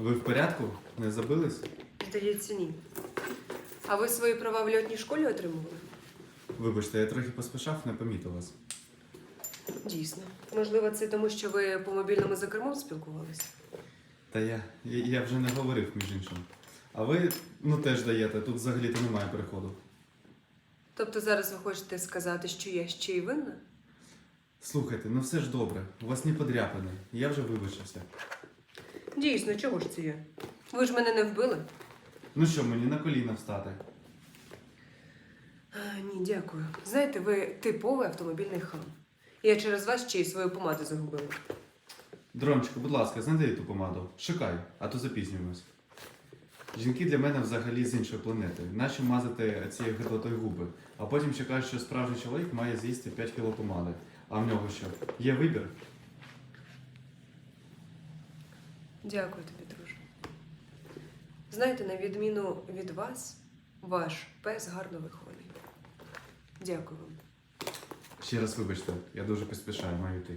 Ви в порядку? Не забились? Здається, ні. А ви свої права в льотній школі отримували? Вибачте, я трохи поспішав, не помітив вас. Дійсно. Можливо, це тому, що ви по мобільному за кермом спілкувалися? Та я, я, я вже не говорив, між іншим. А ви ну теж даєте, тут взагалі-то немає переходу. Тобто зараз ви хочете сказати, що я ще й винна? Слухайте, ну все ж добре, у вас не подряпини. Я вже вибачився. Дійсно, чого ж це я? Ви ж мене не вбили? Ну що, мені на коліна встати? А, ні, дякую. Знаєте, ви типовий автомобільний хам. Я через вас ще й свою помаду загубила. Дрончику, будь ласка, знайди ту помаду. Шукай, а то запізнюємось. Жінки для мене взагалі з іншої планети. Нащо мазати цією гидотою губи? А потім ще кажуть, що справжній чоловік має з'їсти 5 кіло помади. А в нього що? Є вибір? Дякую тобі, друже. Знаєте, на відміну від вас, ваш пес гарно вихований. Дякую вам. Ще раз вибачте, я дуже поспішаю, маю йти.